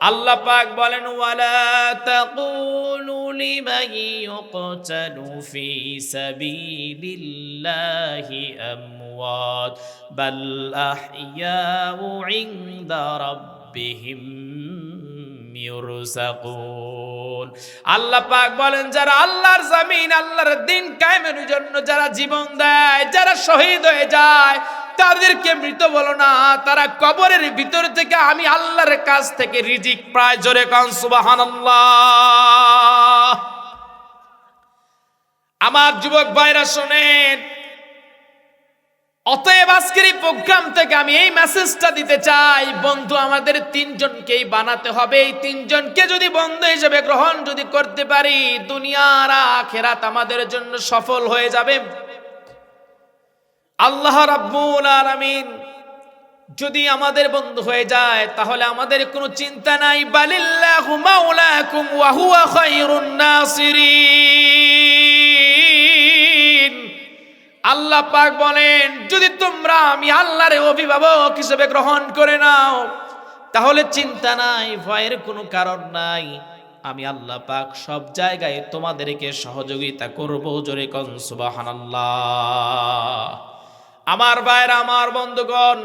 আল্লাহ পাক বলেন, ওয়ালা আল্লাহ পাক বলেন, যারা আল্লাহর জমিন, আল্লাহর দিন কায়েমের জন্য যারা জীবন দেয়, যারা শহীদ হয়ে যায় তাদেরকে মৃত বলো না, তারা কবরের ভিতর থেকে আমি আল্লাহর কাছ থেকে রিজিক প্রায় জোরে কান, সুবহানাল্লাহ। আমার যুবক ভাইরা শোনেন, অতএব আজকের এই প্রোগ্রাম থেকে আমি এই মেসেজটা দিতে চাই, বন্ধু, আমাদের তিনজনকেই বানাতে হবে। এই তিনজনকে যদি বন্ধু হিসেবে গ্রহণ যদি করতে পারি, দুনিয়ার আখেরাত আমাদের জন্য সফল হয়ে যাবে। আল্লাহ রাব্বুল আলামিন যদি আমাদের বন্ধু হয়ে যায়, তাহলে আমাদের কোনো চিন্তা নাই। বালিল্লাহু মাওলাকুম ওয়া হুয়া খায়রুন নাসিরিন। আল্লাহ পাক বলেন, যদি তোমরা আমি আল্লাহর অভিভাবক হিসেবে গ্রহণ করে নাও, তাহলে চিন্তা নাই, ভয়ের কোনো কারণ নাই। আমি আল্লাহ পাক সব জায়গায় তোমাদেরকে সহযোগিতা করব। জোরে কন, সুবহানাল্লাহ। আমার ভাইরা, আমার বন্ধুগণ,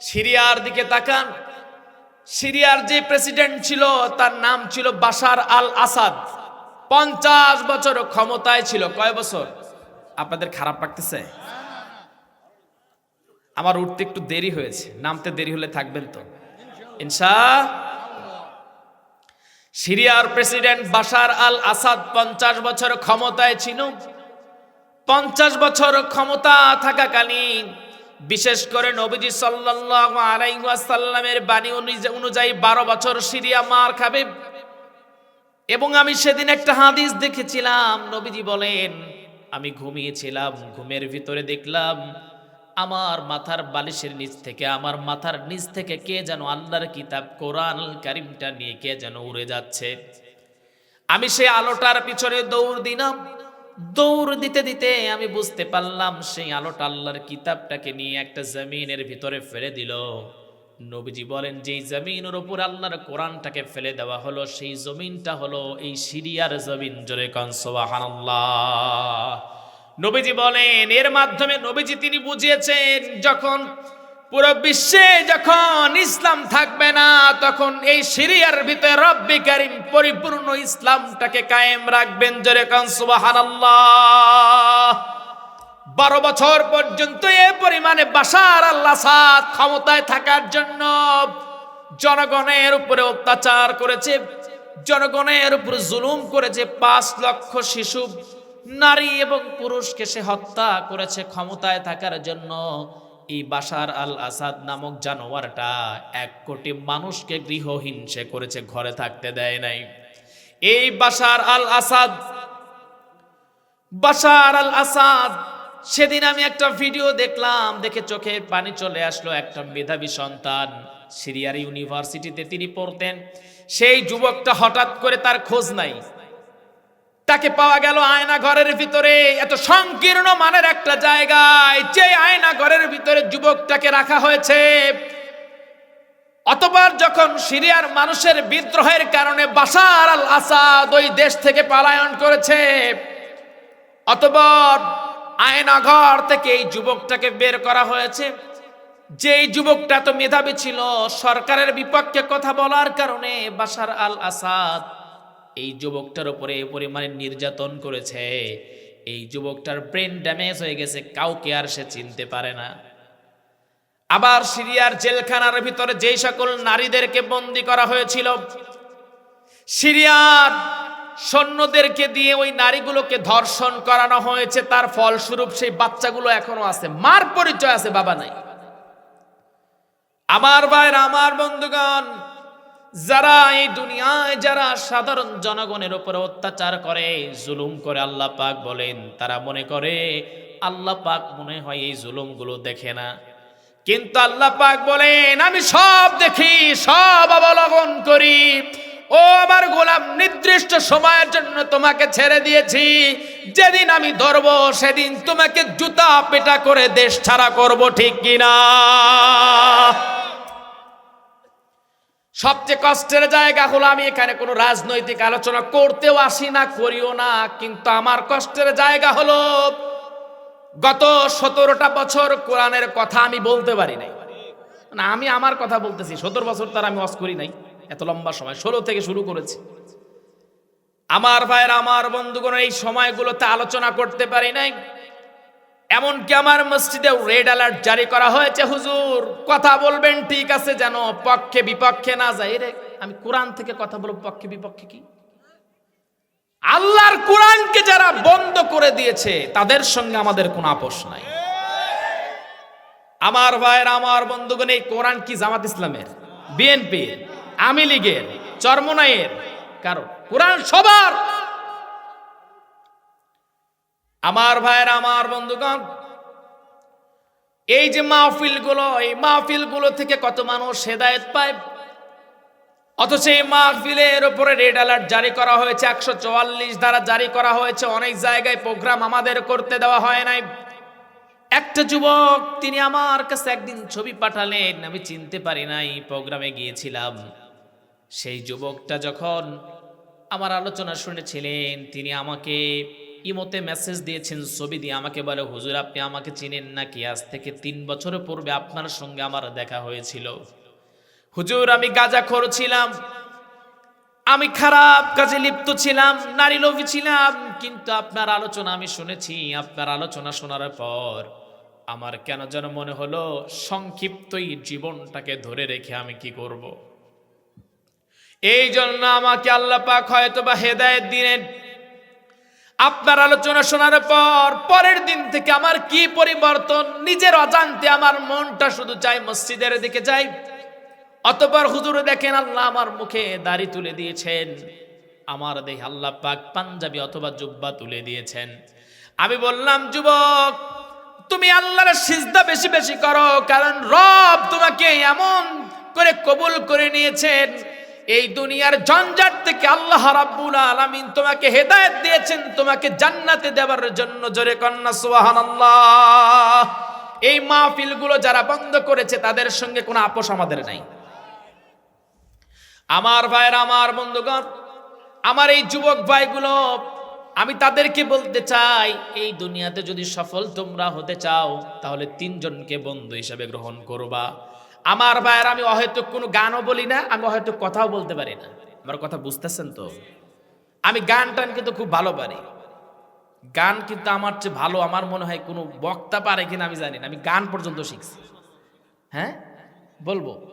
সিরিয়ার দিকে তাকান। সিরিয়ার যে প্রেসিডেন্ট ছিল, তার নাম ছিল বাশার আল আসাদ পঞ্চাশ বছর ক্ষমতায় ছিল। কয় বছর? আপনাদের খারাপ লাগতেছে? আমার উঠতে একটু দেরি হয়েছে। নামতে দেরি হলে থাকবেন তো। ইনশা সিরিয়ার প্রেসিডেন্ট বাশার আল আসাদ পঞ্চাশ বছর ক্ষমতায় ছিল। পঞ্চাশ বছর ক্ষমতা থাকাকালীন, বিশেষ করে নবীজি ওয়াসাল্লামের বাণী অনুযায়ী- অনুযায়ী বারো বছর সিরিয়া মার খাবে। এবং আমি সেদিন একটা হাদিস দেখেছিলাম, নবীজি বলেন, আমি ঘুমিয়েছিলাম, ঘুমের ভিতরে দেখলাম, আমার মাথার বালিশের নিচ থেকে, আমার মাথার নিচ থেকে কে যেন আল্লাহর কিতাব, কোরআন কারিমটা নিয়ে কে যেন উড়ে যাচ্ছে। আমি সেই আলোটার পিছনে দৌড় দিলাম দৌড় দিতে দিতে আমি বুঝতে পারলাম সেই আলোটা আল্লাহর কিতাবটাকে নিয়ে একটা জমিনের ভিতরে ফেলে দিল। নবীজি বলেন, যেই জমিনের উপর আল্লাহর কোরআনটাকে ফেলে দেওয়া হলো, সেই জমিনটা হলো এই সিরিয়ার জমিন। জোরে কনসবাহান্লাহ নবীজি বলেন, এর মাধ্যমে নবীজি তিনি বুঝিয়েছেন, যখন পুরো বিশ্বে যখন ইসলাম থাকবে না, তখন এই সিরিয়ার ভিতরে রব্বি কারিম পরিপূর্ণ ইসলামটাকে কায়েম রাখবেন। জোরে বারো বছর পর্যন্ত এ পরিমাণে বাসার আল্লাহ সাদ ক্ষমতায় থাকার জন্য জনগণের উপরে অত্যাচার করেছে, জনগণের উপর জুলুম করেছে। পাঁচ লক্ষ শিশু, নারী এবং পুরুষকে সে হত্যা করেছে ক্ষমতায় থাকার জন্য। এই বাশার আল আসাদ নামক জানোয়ারটা এক কোটি মানুষকে গৃহহীন সে করেছে, ঘরে থাকতে দেয় নাই। এই বাশার আল আসাদ বাশার আল আসাদ সেদিন আমি একটা ভিডিও দেখলাম, দেখে চোখে পানি চলে আসলো একটা মেধাবী সন্তান সিরিয়ার ইউনিভার্সিটিতে তিনি পড়তেন। সেই যুবকটা হঠাৎ করে তার খোঁজ নাই। তাকে পাওয়া গেল আয়না ঘরের ভিতরে। এত সংকীর্ণ মানের একটা জায়গায় যে আয়না ঘরের ভিতরে যুবকটাকে রাখা হয়েছে। অতবার যখন সিরিয়ার মানুষের বিদ্রোহের কারণে বাসার আল আসাদ ওই দেশ থেকে পালায়ন করেছে, অতবার আয়নাঘর থেকে এই যুবকটাকে বের করা হয়েছে। যে এই যুবকটা তো মেধাবী ছিল, সরকারের বিপক্ষে কথা বলার কারণে বাসার আল আসাদ এই যুবকটার উপরে এই পরিমাণে নির্যাতন করেছে। এই যুবকটার ব্রেন ড্যামেজ হয়ে গেছে, কাউকে আর সে চিনতে পারে না। আবার সিরিয়ার জেলখানার ভিতরে যেই সকল নারীদেরকে বন্দি করা হয়েছিল, সিরিয়ার সৈন্যদেরকে দিয়ে ওই নারীগুলোকে ধর্ষণ করানো হয়েছে। তার ফলস্বরূপ সেই বাচ্চাগুলো এখনও আছে। মার পরিচয় আছে, বাবা নাই। আমার ভাইর আমার বন্ধুগণ যারা এই দুনিয়ায়, যারা সাধারণ জনগণের উপরে অত্যাচার করে, জুলুম করে আল্লাহ পাক বলেন, তারা মনে করে, আল্লাহ পাক মনে হয় এই জুলুমগুলো দেখে না। কিন্তু আল্লাহ পাক বলেন, আমি সব দেখি, সব অবলম্বন করি। ও আমার গোলাম, নির্দিষ্ট সময়ের জন্য তোমাকে ছেড়ে দিয়েছি। যেদিন আমি ধরবো, সেদিন তোমাকে জুতা পেটা করে দেশ ছাড়া করব ঠিক কিনা? সবচেয়ে কষ্টের জায়গা হলো আমি এখানে কোনো রাজনৈতিক আলোচনা করতেও আসি না, করিও না, কিন্তু আমার কষ্টের জায়গা হলো গত সতেরোটা বছর কোরআনের কথা আমি বলতে পারি নাই। না, আমি আমার কথা বলতেছি, সতেরো বছর তার আমি অস করি নাই, এত লম্বা সময়, ষোলো থেকে শুরু করেছি। আমার ভাইয়ের, আমার বন্ধুগণ, এই সময়গুলোতে আলোচনা করতে পারি নাই এমনকি আমার মসজিদে রেড অ্যালার্ট জারি করা হয়েছে, হুজুর। কথা বলবেন, ঠিক আছে যেন পক্ষে বিপক্ষে না যাই রে আমি কোরআন থেকে কথা বলব, পক্ষে বিপক্ষে কি? আল্লাহর কোরআনকে যারা বন্ধ করে দিয়েছে, তাদের সঙ্গে আমাদের কোনো আপোষ নাই। আমার ভাইয়ের, আমার বন্ধুগণ, এই কোরআন কি জামাত ইসলামের? বিএনপির, আওয়ামী লীগের, চরমনাইয়ের? কারণ কোরআন সবার আমার ভাইয়ের, আমার বন্ধুগণ, এই যে মাহফিলগুলো এই মাহফিলগুলো থেকে কত মানুষ হেদায়েত পায়? অথচ এই মাহফিলের উপরে রেড অ্যালার্ট জারি করা হয়েছে, একশো চুয়াল্লিশ দ্বারা জারি করা হয়েছে, অনেক জায়গায় প্রোগ্রাম আমাদের করতে দেওয়া হয় নাই। একটা যুবক, তিনি আমার কাছে একদিন ছবি পাঠালেন, আমি চিনতে পারি নাই, প্রোগ্রামে গিয়েছিলাম। সেই যুবকটা যখন আমার আলোচনা শুনেছিলেন, তিনি আমাকে ইমোতে মেসেজ দিয়েছেন, ছবি দিয়ে আমাকে বলে, হুজুর, আপনি আমাকে চিনেন নাকি? আজ থেকে তিন বছর পূর্বে আপনার সঙ্গে আমার দেখা হয়েছিল। হুজুর, আমি গাজা ছিলাম, আমি খারাপ কাজে লিপ্ত ছিলাম, নারী লোভী ছিলাম, কিন্তু আপনার আলোচনা আমি শুনেছি, আপনার আলোচনা শোনার পর আমার কেন যেন মনে হলো সংক্ষিপ্তই জীবনটাকে ধরে রেখে আমি কি করব। এই জন্য আমাকে আল্লাহ পাক হয়তো বা হেদায়ত দিলেন। আপনার আলোচনা শোনার পর, পরের দিন থেকে আমার কি পরিবর্তন? নিজের অজান্তে আমার মনটা শুধু চাই মসজিদের দিকে যাই। অতপর হুজুরে দেখেন আল্লাহ আমার মুখে দাড়ি তুলে দিয়েছেন। আমার দেহ আল্লাহ পাক পাঞ্জাবি অথবা জুব্বা তুলে দিয়েছেন। আমি বললাম, যুবক, তুমি আল্লাহর সিজদা বেশি বেশি করো, কারণ রব তোমাকে এমন করে কবুল করে নিয়েছেন এই দুনিয়ার ঝঞ্ঝাট থেকে আল্লাহ রাব্বুল আলামিন তোমাকে হেদায়েত দিয়েছেন, তোমাকে জান্নাতে দেওয়ার জন্য। জোরে কন্যা, সুবহানাল্লাহ। এই মাহফিলগুলো যারা বন্ধ করেছে, তাদের সঙ্গে কোনো আপোষ আমাদের নাই। আমার ভাইয়ের, আমার বন্ধুগণ, আমার এই যুবক ভাইগুলো, আমি তাদেরকে বলতে চাই, এই দুনিয়াতে যদি সফল তোমরা হতে চাও, তাহলে তিনজনকে বন্ধু হিসাবে গ্রহণ করবা। আমার ভাইয়ের আমি হয়তো কোনো গানও বলি না, আমি হয়তো কথাও বলতে পারি না। আমার কথা বুঝতেছেন তো? আমি গান টান কিন্তু খুব ভালো পারি। গান কিন্তু আমার চেয়ে ভালো, আমার মনে হয় কোনো বক্তা পারে কিনা আমি জানি না। আমি গান পর্যন্ত শিখছি। হ্যাঁ? বলব।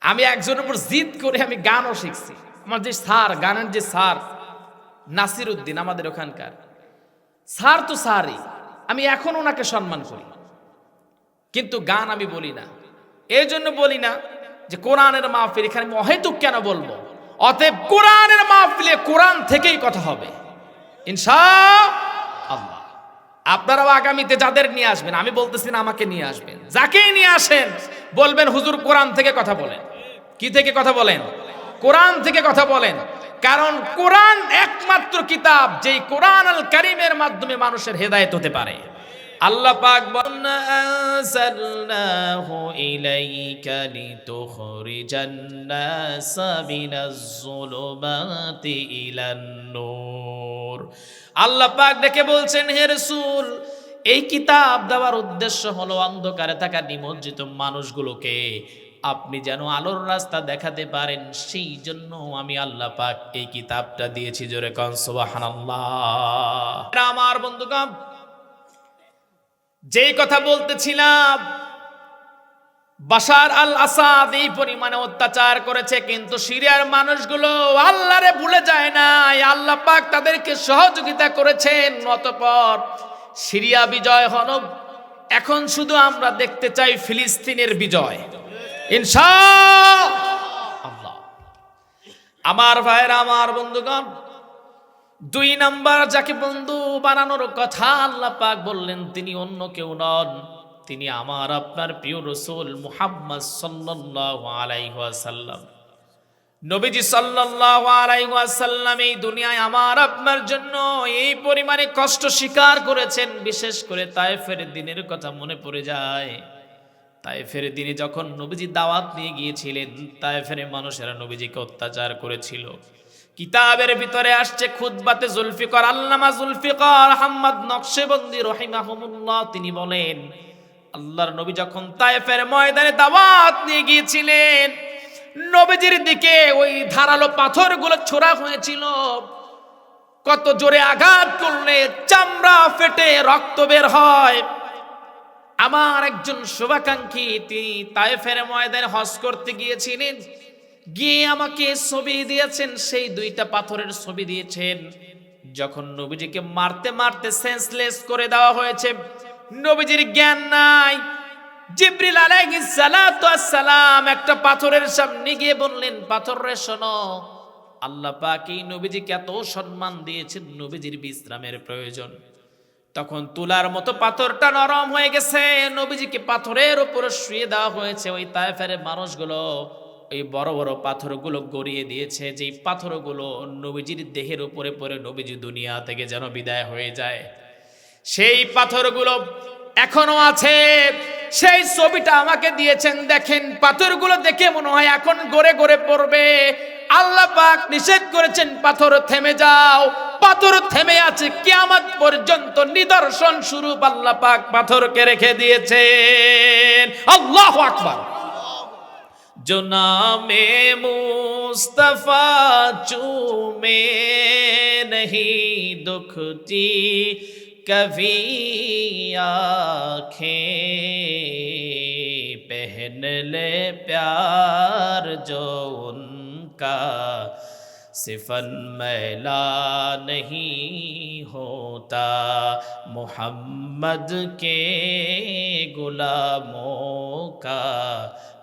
আমি একজনের উপর জিদ করে আমি গানও শিখছি। আমার যে স্যার, গানের যে স্যার, নাসির উদ্দিন আমাদের ওখানকার। স্যার তো স্যারই। আমি এখন ওনাকে সম্মান করি। কিন্তু গান আমি বলি না। এই জন্য বলি না যে কোরআনের মাহফিল এখানে অহেতুক কেন বলব? অতএব কোরআনের মাহফিলে কোরআন থেকেই কথা হবে। ইনশা আল্লাহ আপনারাও আগামীতে যাদের নিয়ে আসবেন, আমি বলতেছি না আমাকে নিয়ে আসবেন। যাকেই নিয়ে আসেন, বলবেন, হুজুর, কোরআন থেকে কথা বলেন। কি থেকে কথা বলেন? কোরআন থেকে কথা বলেন। কারণ কোরআন একমাত্র কিতাব যেই কোরআন আল কারিমের মাধ্যমে মানুষের হেদায়েত হতে পারে। আল্লাহ পাক আনসালনাহু ইলাইকা লিতুখরিজান নাসা মিনাজ যুলুমাতি ইলান নূর। আল্লাহ পাক ডেকে বলছেন, হে রাসূল, এই কিতাব দেওয়ার উদ্দেশ্য হলো অন্ধকারে থাকা নিমজ্জিত মানুষগুলোকে আপনি যেন আলোর রাস্তা দেখাতে পারেন। সেই জন্য আমি আল্লাহ পাক এই কিতাবটা দিয়েছি। জোরে কন, সুবহানাল্লাহ। আমার বন্ধুগণ যেই কথা বলতেছিলাম, বাশার আল আসাদ এই পরিমাণে অত্যাচার করেছে, কিন্তু সিরিয়ার মানুষগুলো আল্লাহরে ভুলে যায় না আল্লাহ পাক তাদেরকে সহযোগিতা করেছেন। অতপর সিরিয়া বিজয় হল। এখন শুধু আমরা দেখতে চাই ফিলিস্তিনের বিজয়। ইনশা আল্লাহ। আমার ভাইয়ের আমার বন্ধুগণ দুই নাম্বার যাকে বন্ধু বানানোর কথা আল্লাহ পাক বললেন, তিনি অন্য কেউ নন। তিনি আমার, আপনার প্রিয় রসুল মুহাম্মদ সাল্লাল্লাহু আলাইহি ওয়াসাল্লাম। নবীজি সাল্লাল্লাহু আলাইহি ওয়াসাল্লাম এই দুনিয়ায় আমার, আপনার জন্য এই পরিমাণে কষ্ট স্বীকার করেছেন। বিশেষ করে তায়েফের দিনের কথা মনে পড়ে যায়। তাইফের দিনে যখন নবীজি দাওয়াত নিয়ে গিয়েছিলেন, তাইফের মানুষেরা নবীজিকে অত্যাচার করেছিল। কিতাবের ভিতরে আসছে খুদবাতে জুলফিকর, আল্লামা জুলফিকর আহমদ নকশেবন্দি রহিমাহমুল্লাহ। তিনি বলেন, আল্লাহর নবী যখন তাইফের ময়দানে দাওয়াত নিয়ে গিয়েছিলেন, নবীজির দিকে ওই ধারালো পাথরগুলো ছোড়া হয়েছিল। কত জোরে আঘাত করলে চামড়া ফেটে রক্ত বের হয়। আমার একজন শুভাকাঙ্ক্ষী, তিনি তায়েফের ময়দানে হজ করতে গিয়েছিলেন। গিয়ে আমাকে ছবি দিয়েছেন, সেই দুইটা পাথরের ছবি দিয়েছেন। যখন নবীজিকে মারতে মারতে সেন্সলেস করে দেওয়া হয়েছে, নবীজির জ্ঞান নাই। জিব্রিল আলাইহিস সালাতু সালাম একটা পাথরের সামনে গিয়ে বললেন, পাথর রে, শোনো, আল্লাহ পাক এই নবীজিকে এত সম্মান দিয়েছেন, নবীজির বিশ্রামের প্রয়োজন। তখন তুলার মতো পাথরটা নরম হয়ে গেছে, নবীজিকে পাথরের উপর শুয়ে দেওয়া হয়েছে ওই তায়েফের মানুষগুলো। ওই বড় বড় পাথরগুলো গড়িয়ে দিয়েছে, যেই পাথরগুলো নবীজির দেহের উপরে পড়ে নবীজি দুনিয়া থেকে যেন বিদায় হয়ে যায়। সেই পাথরগুলো এখনও আছে, সেই ছবিটা আমাকে দিয়েছেন, দেখেন পাথরগুলো দেখে মনে হয় এখন গড়ে গড়ে পড়বে। আল্লাহ পাক নিষেধ করেছেন, পাথর থেমে যাও, পাথর থেমে আছে, কিয়ামত পর্যন্ত নিদর্শন স্বরূপ আল্লাহ পাক পাথরকে রেখে দিয়েছেন। আল্লাহ আকবার। जो नाम मुस्तफ़ा चूमे नहीं दुखती, कभी आँखें पहन ले प्यार जो उनका, सिफन मैला नहीं होता। मोहम्मद के गुलामों का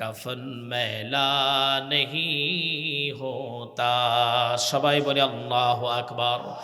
কফন মেলা নেই হোতা। সবাই বলে আল্লাহ আকবার।